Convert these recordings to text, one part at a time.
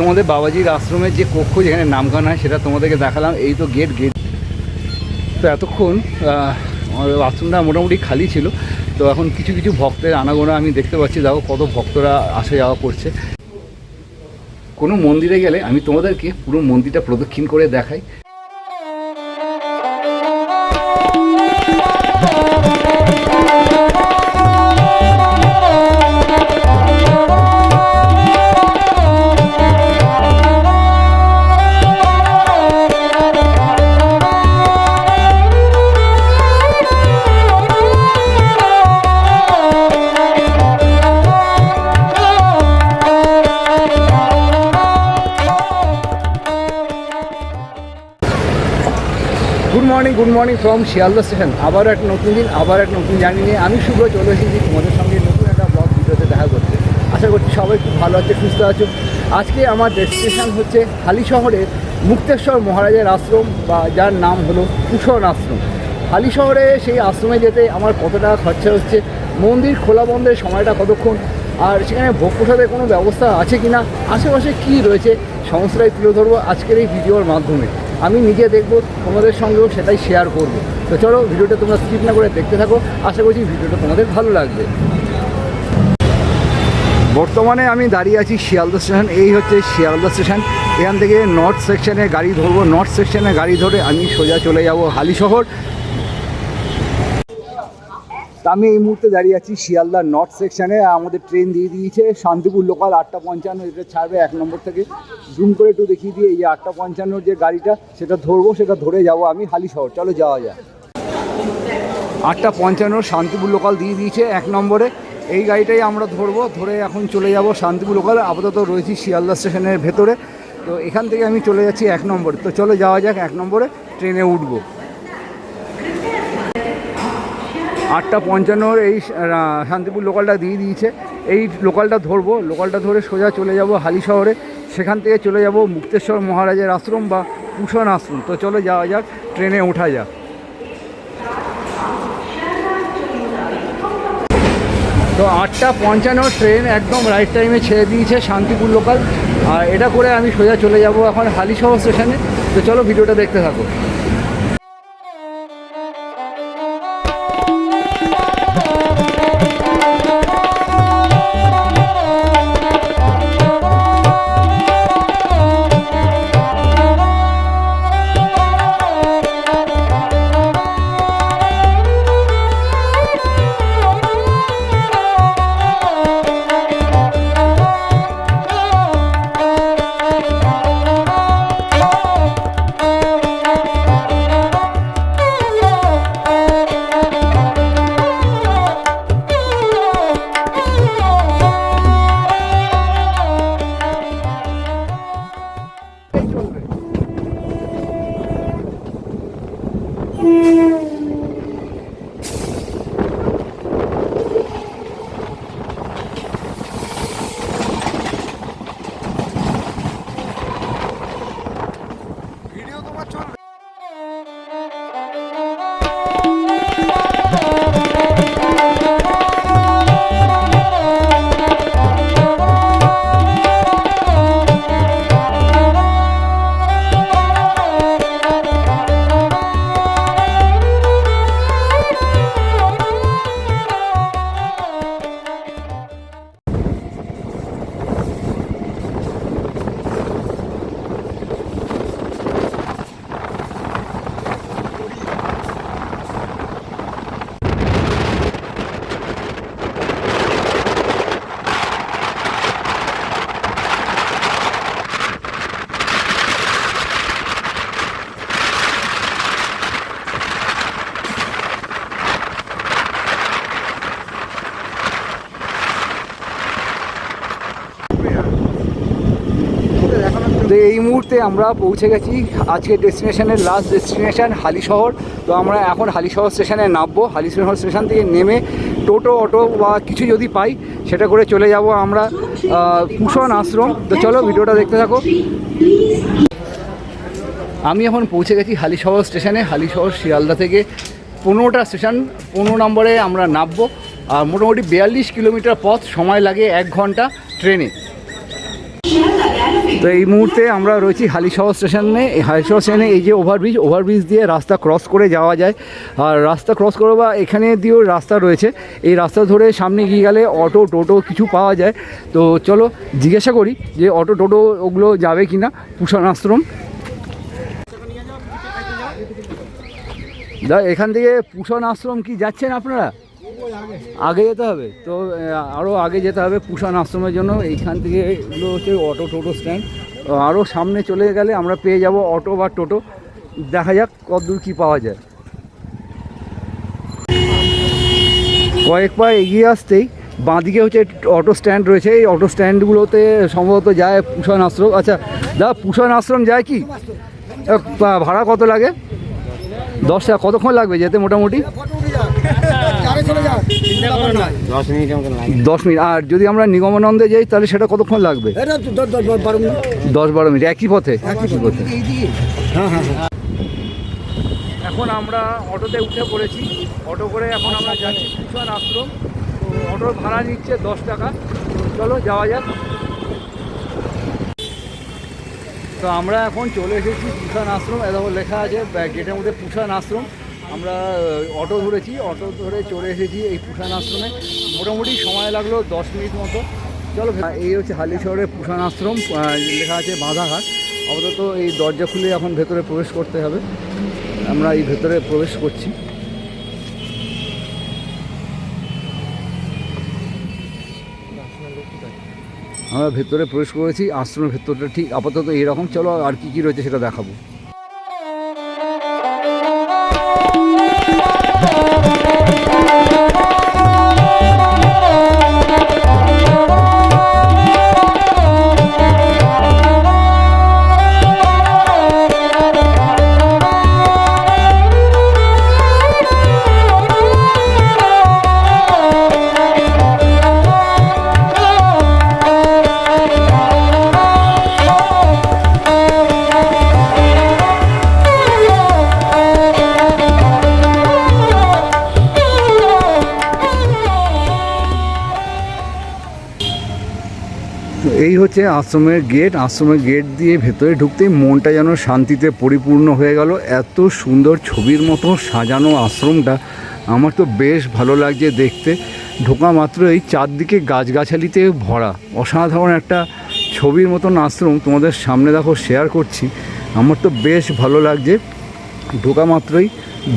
তোমাদের বাবাজির আশ্রমের যে কক্ষ যেখানে নামগান হয়, সেটা তোমাদেরকে দেখালাম। এই তো গেট গেট তো এতক্ষণ আমাদের আশ্রমটা মোটামুটি খালি ছিল। তো এখন কিছু কিছু ভক্তের আনাগোনা আমি দেখতে পাচ্ছি। দেখো কত ভক্তরা আসা যাওয়া করছে। কোনো মন্দিরে গেলে আমি তোমাদেরকে পুরো মন্দিরটা প্রদক্ষিণ করে দেখাই। মর্নিং ফ্রম শিয়ালদা স্টেশন আবার এক নতুন দিন আবার এক নতুন জার্নি নিয়ে আমি শুভ চলে এসেছি তোমাদের সঙ্গে নতুন একটা ব্লগ ভিডিওতে দেখা করতে। আশা করছি সবাই খুব ভালো আছে, সুস্থ আছো। আজকে আমার ডেস্টিনেশন হচ্ছে হালি শহরের মুক্তেশ্বর মহারাজের আশ্রম বা যার নাম হলো কুশন আশ্রম। হালি শহরে সেই আশ্রমে যেতে আমার কত টাকা খরচা হচ্ছে, মন্দির খোলা বন্ধের সময়টা কতক্ষণ, আর সেখানে ভোগ প্রসাদের কোনো ব্যবস্থা আছে কি না আশেপাশে কী রয়েছে, সমস্তটাই তুলে ধরবো আজকের এই ভিডিওর মাধ্যমে। আমি নিজে দেখব, তোমাদের সঙ্গেও সেটাই শেয়ার করব। তো চলো, ভিডিওটা তোমরা স্কিপ না করে দেখতে থাকো। আশা করছি ভিডিওটা তোমাদের ভালো লাগবে। বর্তমানে আমি দাঁড়িয়ে আছি শিয়ালদা স্টেশন। এই হচ্ছে শিয়ালদা স্টেশন। এখান থেকে নর্থ সেকশনে গাড়ি ধরবো। নর্থ সেকশনে গাড়ি ধরে আমি সোজা চলে যাব হালি শহর। আমি এই মুহূর্তে দাঁড়িয়ে আছি শিয়ালদা নর্থ সেকশনে আমাদের ট্রেন দিয়ে দিয়েছে। শান্তিপুর লোকাল আটটা পঞ্চান্ন এটা ছাড়বে এক নম্বর থেকে। জুম করে একটু দেখিয়ে দিয়ে এই যে আটটা পঞ্চান্নর যে গাড়িটা, সেটা ধরবো, সেটা ধরে যাব আমি হালি শহর চলো যাওয়া যায় আটটা পঞ্চান্ন শান্তিপুর লোকাল দিয়ে দিয়েছে এক নম্বরে। এই গাড়িটাই আমরা ধরবো, ধরে এখন চলে যাব শান্তিপুর লোকাল আপাতত রয়েছি শিয়ালদা স্টেশনের ভেতরে। তো এখান থেকে আমি চলে যাচ্ছি এক নম্বরে। তো চলো যাওয়া যাক এক নম্বরে ট্রেনে উঠবো। আটটা পঞ্চান্নর এই শান্তিপুর লোকালটা দিয়ে দিয়েছে। এই লোকালটা ধরবো লোকালটা ধরে সোজা চলে যাব হালি শহরে। সেখান থেকে চলে যাব মুক্তেশ্বর মহারাজের আশ্রম বা কুষণ আশ্রম। তো চলো যাওয়া যাক, ট্রেনে ওঠা যাক। তো আটটা পঞ্চান্ন ট্রেন একদম রাইট টাইমে ছেড়ে দিয়েছে শান্তিপুর লোকাল আর এটা করে আমি সোজা চলে যাব এখন হালিশহর স্টেশনে তো চলো ভিডিওটা দেখতে থাকো। আমরা পৌঁছে গেছি আজকের ডেস্টিনেশনের লাস্ট ডেস্টিনেশান হালিশহর। তো আমরা এখন হালি শহর স্টেশনে নামবো। হালি শহর স্টেশন থেকে নেমে টোটো, অটো বা কিছু যদি পাই, সেটা করে চলে যাব আমরা কুষণ আশ্রম। তো চলো ভিডিওটা দেখতে থাকো। আমি এখন পৌঁছে গেছি হালিশহর স্টেশনে। হালিশহর শিয়ালদা থেকে পনেরোটা স্টেশন, পনেরো নম্বরে আমরা নামবো। আর মোটামুটি বিয়াল্লিশ কিলোমিটার পথ, সময় লাগে এক ঘণ্টা ট্রেনে। তো এই মুহূর্তে আমরা রয়েছি হালিশহর স্টেশনে। হালিশহর স্টেশনে এই যে ওভারব্রিজ ওভারব্রিজ দিয়ে রাস্তা ক্রস করে যাওয়া যায়। আর রাস্তা ক্রস করে বা এখানে দিয়েও রাস্তা রয়েছে। এই রাস্তা ধরে সামনে গিয়ে গেলে অটো টোটো কিছু পাওয়া যায়। তো চলো জিজ্ঞাসা করি যে অটো টোটো ওগুলো যাবে কি না পুষণ আশ্রম। দা, এখান থেকে পুষণ আশ্রম কি যাচ্ছেন আপনারা? আগে যেতে হবে। তো আরও আগে যেতে হবে পুষণ আশ্রমের জন্য। এইখান থেকে এগুলো হচ্ছে অটো টোটো স্ট্যান্ড। আরও সামনে চলে গেলে আমরা পেয়ে যাব অটো বা টোটো। দেখা যাক কতদূর কী পাওয়া যায়। কয়েক পা এগিয়ে আসতেই বাঁদিকে হচ্ছে অটো স্ট্যান্ড রয়েছে। এই অটো স্ট্যান্ডগুলোতে সম্ভবত যায় পুষণ আশ্রম। আচ্ছা দা পুষণ আশ্রম যায় কি? ভাড়া কত লাগে? দশ টাকা, কতক্ষণ লাগবে যেতে মোটামুটি? দশ মিনিট আর যদি আমরা নিগমানন্দে যাই তাহলে সেটা কতক্ষণ লাগবে? দশ বারো মিনিট। দশ বারো মিনিট একই পথে? একই পথে। হ্যাঁ হ্যাঁ হ্যাঁ। এখন আমরা অটোতে উঠে পড়েছি। অটো করে এখন আমরা যাচ্ছি ভূষণ আশ্রম। তো অটোর ভাড়া নিচ্ছে দশ টাকা। চলো যাওয়া যাক। তো আমরা এখন চলে এসেছি পুষান আশ্রম। এত লেখা আছে গেটের মধ্যে পুষান আশ্রম। আমরা অটো ধরেছি, অটো ধরে চলে এসেছি এই পুষান আশ্রমে। মোটামুটি সময় লাগল দশ মিনিট মতো। চলো, এই হচ্ছে হালি শহরের পুষান আশ্রম লেখা আছে বাঁধাঘাট। আপাতত এই দরজা খুলে এখন ভেতরে প্রবেশ করতে হবে। আমরা এই ভেতরে প্রবেশ করছি। আমরা ভেতরে প্রবেশ করেছি, আশ্রমের ভেতরটা ঠিক আপাতত এইরকম। চলো আর কি কি রয়েছে সেটা দেখাবো। তো এই হচ্ছে আশ্রমের গেট। আশ্রমের গেট দিয়ে ভেতরে ঢুকতেই মনটা যেন শান্তিতে পরিপূর্ণ হয়ে গেল। এত সুন্দর ছবির মতো সাজানো আশ্রমটা। আমার তো বেশ ভালো লাগছে দেখতে। ঢোকা মাত্র এই চারদিকে গাছগাছালিতে ভরা। অসাধারণ একটা ছবির মতন আশ্রম তোমাদের সামনে দেখো শেয়ার করছি। আমার তো বেশ ভালো লাগছে। ঢোকা মাত্রই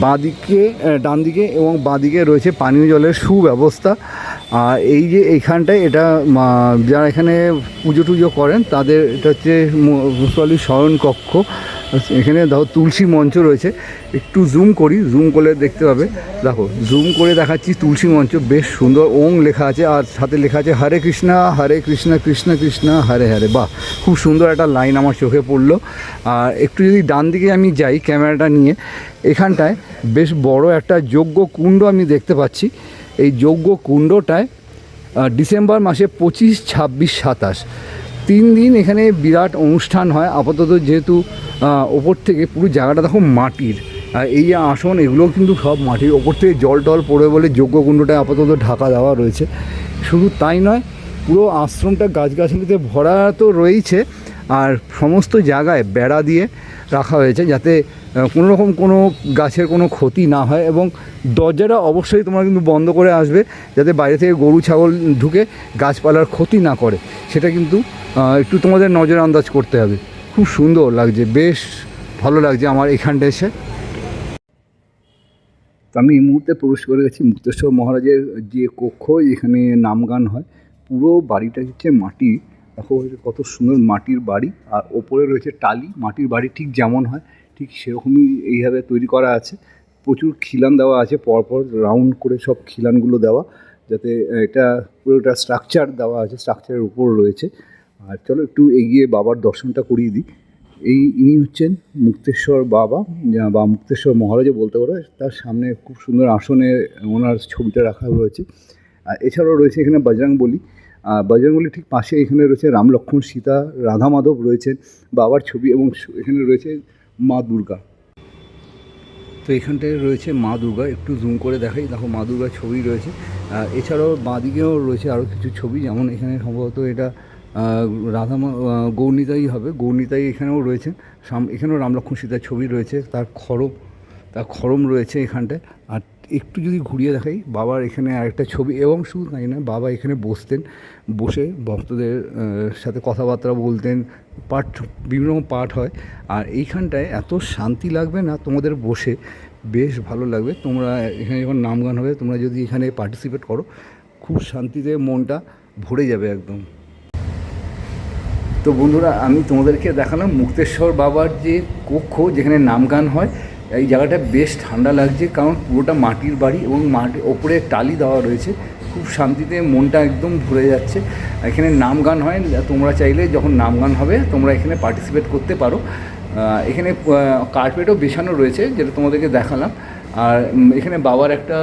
বাঁদিকে ডান দিকে এবং বাঁদিকে রয়েছে পানীয় জলের সুব্যবস্থা। আর এই যে এইখানটায় এটা যারা এখানে পুজো টুজো করেন, তাদের এটা হচ্ছে মুসলি শয়ন কক্ষ। এখানে দেখো তুলসী মঞ্চ রয়েছে। একটু জুম করি জুম করলে দেখতে পাবে। দেখো জুম করে দেখাচ্ছি তুলসী মঞ্চ, বেশ সুন্দর ওং লেখা আছে, আর সাথে লেখা আছে, হরে কৃষ্ণা, হরে কৃষ্ণ কৃষ্ণ কৃষ্ণ, হরে হরে। বাহ, খুব সুন্দর একটা লাইন আমার চোখে পড়ল। আর একটু যদি ডান দিকে আমি যাই ক্যামেরাটা নিয়ে, এখানটায় বেশ বড় একটা যোগ্য কুণ্ড আমি দেখতে পাচ্ছি। এই যজ্ঞ কুণ্ডটায় ডিসেম্বর মাসে পঁচিশ, ছাব্বিশ, সাতাশ। তিন দিন এখানে বিরাট অনুষ্ঠান হয়। আপাতত যেহেতু ওপর থেকে পুরো জায়গাটা দেখো মাটির। আর এই যে আসন, এগুলোও কিন্তু সব মাটির। ওপর থেকে জল টল পড়ে বলে যজ্ঞকুণ্ডটায় আপাতত ঢাকা দেওয়া রয়েছে। শুধু তাই নয়, পুরো আশ্রমটা গাছগাছালিতে ভরা তো রয়েছে আর সমস্ত জায়গায় বেড়া দিয়ে রাখা হয়েছে যাতে কোনো রকম কোনো গাছের কোনো ক্ষতি না হয় এবং দরজাটা অবশ্যই তোমরা কিন্তু বন্ধ করে আসবে যাতে বাইরে থেকে গরু, ছাগল ঢুকে গাছপালার ক্ষতি না করে। সেটা কিন্তু একটু তোমাদের নজর আন্দাজ করতে হবে। খুব সুন্দর লাগছে, বেশ ভালো লাগছে আমার এখানটা এসে। তো আমি এই মুহূর্তে প্রবেশ করে গেছি মুক্তেশ্বর মহারাজের যে কক্ষ এখানে নাম গান হয়, পুরো বাড়িটা হচ্ছে মাটি। দেখো কত সুন্দর মাটির বাড়ি, আর ওপরে রয়েছে টালি, মাটির বাড়ি ঠিক যেমন হয়। ঠিক সেরকমই এইভাবে তৈরি করা আছে। প্রচুর খিলান দেওয়া আছে, পরপর রাউন্ড করে সব খিলানগুলো দেওয়া, যাতে এটা পুরোটা স্ট্রাকচার দেওয়া আছে স্ট্রাকচারের উপর রয়েছে। আর চলো একটু এগিয়ে বাবার দর্শনটা করিয়ে দিই। এই, ইনি হচ্ছেন মুক্তেশ্বর বাবা বা মুক্তেশ্বর মহারাজও বলতে পারো, তার সামনে খুব সুন্দর আসনে ওনার ছবিটা রাখা রয়েছে। আর এছাড়াও রয়েছে এখানে বজরং বলি। আর বজরং বলি ঠিক পাশে এখানে রয়েছে রাম লক্ষ্মণ সীতা, রাধা মাধব রয়েছেন বাবার ছবি এবং এখানে রয়েছে মা দুর্গা। তো এখানটায় রয়েছে মা দুর্গা একটু জুম করে দেখাই দেখো মা দুর্গার ছবি রয়েছে। এছাড়াও বাঁদিকেও রয়েছে আরও কিছু ছবি যেমন এখানে সম্ভবত এটা রাধা আহ, হবে গৌনিতাই এখানেও রয়েছে এখানেও রামলক্ষ্মণ সীতার ছবি রয়েছে তার খরম তার খরম রয়েছে এখানটায়। আর একটু যদি ঘুরিয়ে দেখাই, বাবার এখানে আরেকটা ছবি এবং শুধু তাই না, বাবা এখানে বসতেন, বসে ভক্তদের সাথে কথাবার্তা বলতেন, পাঠ, বিভিন্ন রকম পাঠ হয়। আর এইখানটায় এত শান্তি লাগবে না তোমাদের বসে, বেশ ভালো লাগবে। তোমরা এখানে যখন নাম গান হবে, তোমরা যদি এখানে পার্টিসিপেট করো, খুব শান্তিতে মনটা ভরে যাবে একদম। তো বন্ধুরা, আমি তোমাদেরকে দেখালাম মুক্তেশ্বর বাবার যে কক্ষ, যেখানে নাম গান হয় এই জায়গাটা বেশ ঠান্ডা লাগছে, কারণ পুরোটা মাটির বাড়ি এবং মাটি, ওপরে টালি দেওয়া রয়েছে। খুব শান্তিতে মনটা একদম ভরে যাচ্ছে। এখানে নাম গান হয়, তোমরা চাইলে যখন নাম গান হবে, তোমরা এখানে পার্টিসিপেট করতে পারো। এখানে কার্পেটও বেছানো রয়েছে, যেটা তোমাদেরকে দেখালাম। আর এখানে বাবার একটা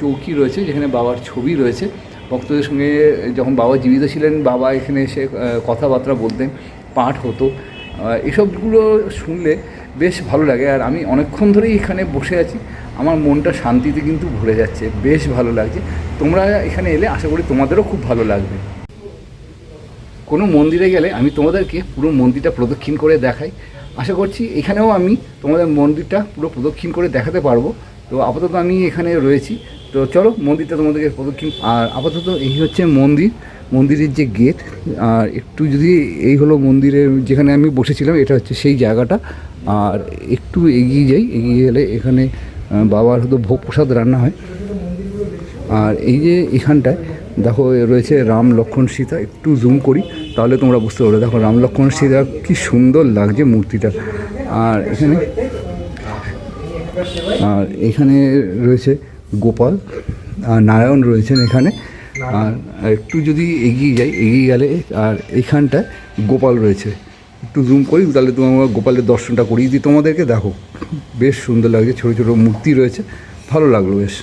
চৌকি রয়েছে, যেখানে বাবার ছবি রয়েছে। ভক্তদের সঙ্গে যখন বাবা জীবিত ছিলেন, বাবা এখানে এসে কথাবার্তা বলতেন, পাঠ হতো। এসবগুলো শুনলে বেশ ভালো লাগে আর আমি অনেকক্ষণ ধরেই এখানে বসে আছি। আমার মনটা শান্তিতে কিন্তু ভরে যাচ্ছে, বেশ ভালো লাগছে। তোমরা এখানে এলে আশা করি তোমাদেরও খুব ভালো লাগবে। কোনো মন্দিরে গেলে আমি তোমাদেরকে পুরো মন্দিরটা প্রদক্ষিণ করে দেখাই। আশা করছি এখানেও আমি তোমাদের মন্দিরটা পুরো প্রদক্ষিণ করে দেখাতে পারব। তো আপাতত আমি এখানে রয়েছি। তো চলো মন্দিরটা তোমাদেরকে প্রদক্ষিণ, আর আপাতত এই হচ্ছে মন্দির। মন্দিরের যে গেট, আর একটু যদি এই হলো মন্দিরের যেখানে আমি বসেছিলাম, এটা হচ্ছে সেই জায়গাটা। আর একটু এগিয়ে যাই, এগিয়ে গেলে এখানে বাবার হয়তো ভোগ প্রসাদ রান্না হয়। আর এই যে এখানটায়, দেখো রয়েছে রাম লক্ষ্মণ সীতা, একটু জুম করি, তাহলে তোমরা বুঝতে পারবে। দেখো, রাম লক্ষ্মণ সীতা, কি সুন্দর লাগছে মূর্তিটা। আর এখানে আর এখানে রয়েছে গোপাল, আর নারায়ণ রয়েছেন এখানে। আর একটু যদি এগিয়ে যাই, এগিয়ে গেলে, আর এইখানটায় গোপাল রয়েছে। একটু জুম করি, তাহলে তোমার গোপালের দর্শনটা করিয়ে দিই তোমাদেরকে। দেখো, বেশ সুন্দর লাগছে, ছোটো ছোটো মূর্তি রয়েছে। ভালো লাগল, বেশ।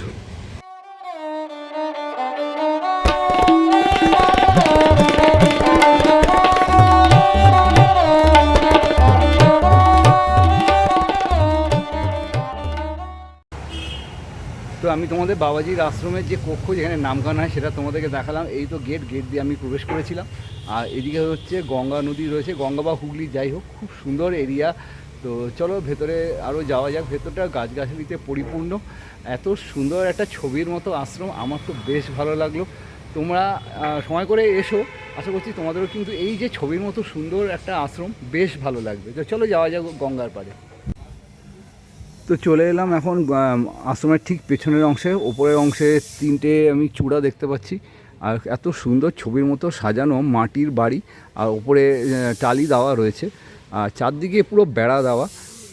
তোমাদের বাবাজির আশ্রমের যে কক্ষ যেখানে নামগান হয় সেটা তোমাদেরকে দেখালাম। এই তো গেট গেট দিয়ে আমি প্রবেশ করেছিলাম। আর এদিকে হচ্ছে গঙ্গা নদী রয়েছে, গঙ্গা বা হুগলি যাই হোক, খুব সুন্দর এরিয়া তো চলো ভেতরে আরও যাওয়া যাক। ভেতরটা গাছগাছালিতে পরিপূর্ণ। এত সুন্দর একটা ছবির মতো আশ্রম, আমার তো বেশ ভালো লাগল। তোমরা সময় করে এসো। আশা করছি তোমাদেরও কিন্তু এই যে ছবির মতো সুন্দর একটা আশ্রম, বেশ ভালো লাগবে। তো চলো যাওয়া যাক গঙ্গার পাড়ে। তো চলে এলাম এখন আশ্রমের ঠিক পেছনের অংশে, ওপরের অংশে তিনটে আমি চূড়া দেখতে পাচ্ছি। আর এত সুন্দর ছবির মতো সাজানো মাটির বাড়ি, আর ওপরে টালি দেওয়া রয়েছে। আর চারদিকে পুরো বেড়া দেওয়া।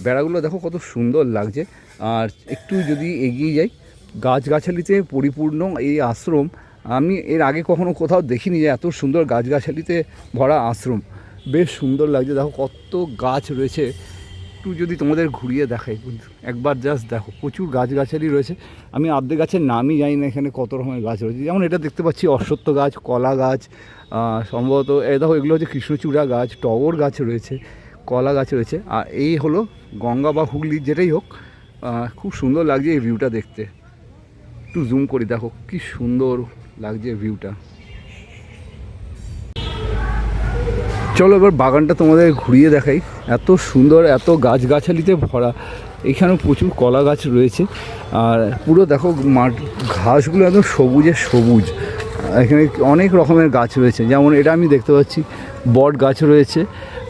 বেড়াগুলো দেখো কত সুন্দর লাগছে। আর একটু যদি এগিয়ে যাই, গাছগাছালিতে পরিপূর্ণ এই আশ্রম, আমি এর আগে কখনো কোথাও দেখিনি যে এত সুন্দর গাছগাছালিতে ভরা আশ্রম। বেশ সুন্দর লাগছে, দেখো কত গাছ রয়েছে। একটু যদি তোমাদের ঘুরিয়ে দেখাই একবার জাস্ট দেখো, প্রচুর গাছগাছালি রয়েছে। আমি আর্ধেক গাছের নামই জানি না এখানে কত রকমের গাছ রয়েছে। যেমন এটা দেখতে পাচ্ছি অশ্বত্থ গাছ, কলা গাছ সম্ভবত এই দেখো এগুলো হচ্ছে কৃষ্ণচূড়া গাছ, টগর গাছ রয়েছে, কলা গাছ রয়েছে। আর এই হলো গঙ্গা বা হুগলি, যেটাই হোক খুব সুন্দর লাগছে এই ভিউটা দেখতে। একটু জুম করি, দেখো কি সুন্দর লাগছে ভিউটা চলো এবার বাগানটা তোমাদের ঘুরিয়ে দেখাই। এত সুন্দর, এত গাছগাছালিতে ভরা। এখানেও প্রচুর কলা গাছ রয়েছে। আর পুরো দেখো মাঠ, ঘাসগুলো একদম সবুজে সবুজ। এখানে অনেক রকমের গাছ রয়েছে। যেমন এটা আমি দেখতে পাচ্ছি, বট গাছ রয়েছে।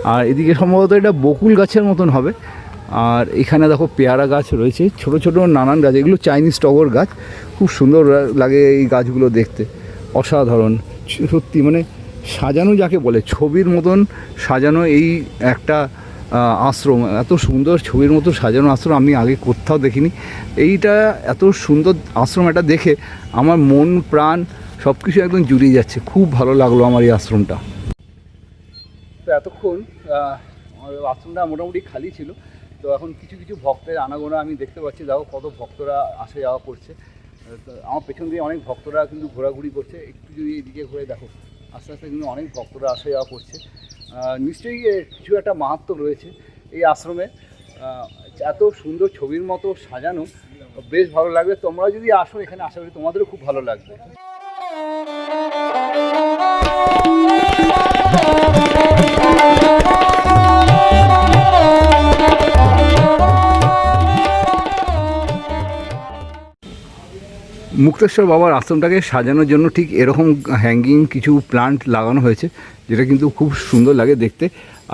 আর এদিকে সম্ভবত এটা বকুল গাছের মতন হবে। আর এখানে দেখো পেয়ারা গাছ রয়েছে। ছোট ছোট নানান গাছ। এগুলো চাইনিজ টগর গাছ। খুব সুন্দর লাগে এই গাছগুলো দেখতে। অসাধারণ। সত্যি মানে সাজানো যাকে বলে, ছবির মতন সাজানো এই একটা আশ্রম, এত সুন্দর ছবির মতো সাজানো আশ্রম, আমি আগে কোথাও দেখিনি। এইটা এত সুন্দর আশ্রম এটা দেখে আমার মন, প্রাণ সব কিছু একদম জুড়িয়ে যাচ্ছে। খুব ভালো লাগল আমার এই আশ্রমটা। তো এতক্ষণ আশ্রমটা মোটামুটি খালি ছিল। তো এখন কিছু কিছু ভক্তের আনাগোনা আমি দেখতে পাচ্ছি। দেখো কত ভক্তরা আসা যাওয়া করছে। আমার পেছন দিয়ে অনেক ভক্তরা কিন্তু ঘোরাঘুরি করছে। একটু যদি এদিকে ঘুরে দেখো, আস্তে আস্তে কিন্তু অনেক ভক্তরা আসা যাওয়া করছে। নিশ্চয়ই কিছু একটা মাহাত্ম রয়েছে এই আশ্রমে। এত সুন্দর ছবির মতো সাজানো, বেশ ভালো লাগবে। তোমরা যদি আসো এখানে, আশা করি তোমাদেরও খুব ভালো লাগবে। মুক্তেশ্বর বাবার আশ্রমটাকে সাজানোর জন্য ঠিক এরকম হ্যাঙ্গিং কিছু প্লান্ট লাগানো হয়েছে, যেটা কিন্তু খুব সুন্দর লাগে দেখতে।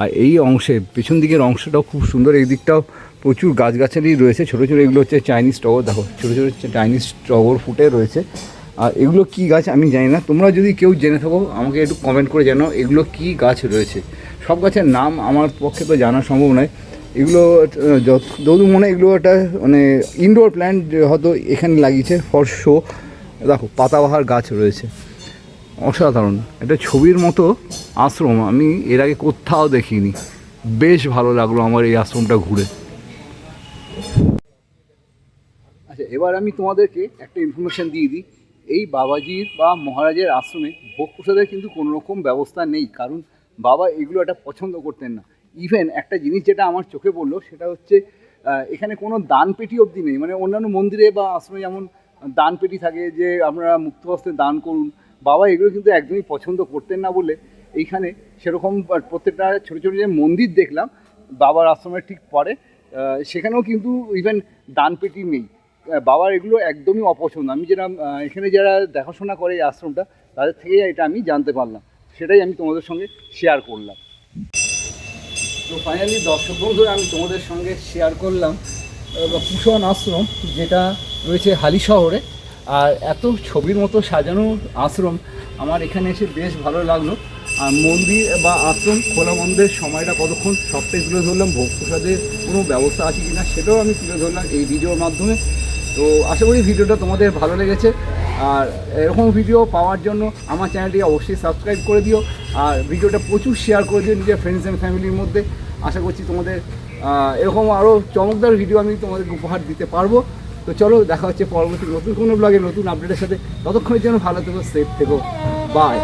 আর এই অংশে, পেছন দিকের অংশটাও খুব সুন্দর, এই দিকটাও প্রচুর গাছগাছালি রয়েছে। ছোটো ছোটো এগুলো হচ্ছে চাইনিজ টগর দেখো, ছোটো ছোটো চাইনিজ টগর ফুটে রয়েছে। আর এগুলো কি গাছ আমি জানি না, তোমরা যদি কেউ জেনে থাকো, আমাকে একটু কমেন্ট করে জানাও, এগুলো কি গাছ রয়েছে? সব গাছের নাম আমার পক্ষে তো জানা সম্ভব নয়। এগুলো যতদূর মনে এগুলো একটা মানে ইনডোর প্ল্যান্ট হয়তো এখানে লাগিয়েছে ফর শো দেখো, পাতাবাহার গাছ রয়েছে। অসাধারণ। একটা ছবির মতো আশ্রম। আমি এর আগে কোথাও দেখিনি। বেশ ভালো লাগল আমার এই আশ্রমটা ঘুরে। আচ্ছা এবার আমি তোমাদেরকে একটা ইনফরমেশান দিয়ে দিই। এই বাবাজির বা মহারাজের আশ্রমে ভোগ প্রসাদের কিন্তু কোনো রকম ব্যবস্থা নেই। কারণ বাবা এগুলো একটা পছন্দ করতেন না। ইভেন একটা জিনিস যেটা আমার চোখে পড়ল, সেটা হচ্ছে এখানে কোনো দান পেটি অবধি নেই। মানে অন্যান্য মন্দিরে বা আশ্রমে যেমন দান পেটি থাকে যে আপনারা মুক্ত হস্তে দান করুন, বাবা এগুলো কিন্তু একদমই পছন্দ করতেন না বলে এইখানে সেরকম প্রত্যেকটা ছোটো ছোটো যে মন্দির দেখলাম, বাবার আশ্রমের ঠিক পরে সেখানেও কিন্তু ইভেন দান পেটি নেই বাবার এগুলো একদমই অপছন্দ। আমি যেটা এখানে যারা দেখাশোনা করে এই আশ্রমটা, তাদের থেকে এটা আমি জানতে পারলাম। সেটাই আমি তোমাদের সঙ্গে শেয়ার করলাম। তো ফাইনালি দর্শক বন্ধুরা, আমি তোমাদের সঙ্গে শেয়ার করলাম কুশন আশ্রম, যেটা রয়েছে হালি শহরে। আর এত ছবির মতো সাজানো আশ্রম, আমার এখানে এসে বেশ ভালো লাগল। আর মন্দির বা আশ্রম খোলা বন্ধের সময়টা কতক্ষণ সবটাই তুলে ধরলাম, ভোগ প্রসাদের কোনো ব্যবস্থা আছে কি না সেটাও আমি তুলে ধরলাম এই ভিডিওর মাধ্যমে। তো আশা করি ভিডিওটা তোমাদের ভালো লেগেছে। আর এরকম ভিডিও পাওয়ার জন্য আমার চ্যানেলটি অবশ্যই সাবস্ক্রাইব করে দিও। আর ভিডিওটা প্রচুর শেয়ার করে দিও নিজের ফ্রেন্ডস অ্যান্ড ফ্যামিলির মধ্যে। আশা করছি তোমাদের এরকম আরও চমকদার ভিডিও আমি তোমাদের উপহার দিতে পারব। তো চলো, দেখা হচ্ছে পরবর্তী নতুন কোনো ব্লগে নতুন আপডেটের সাথে। ততক্ষণের জন্য ভালো থেকো সেফ থেকো। বাই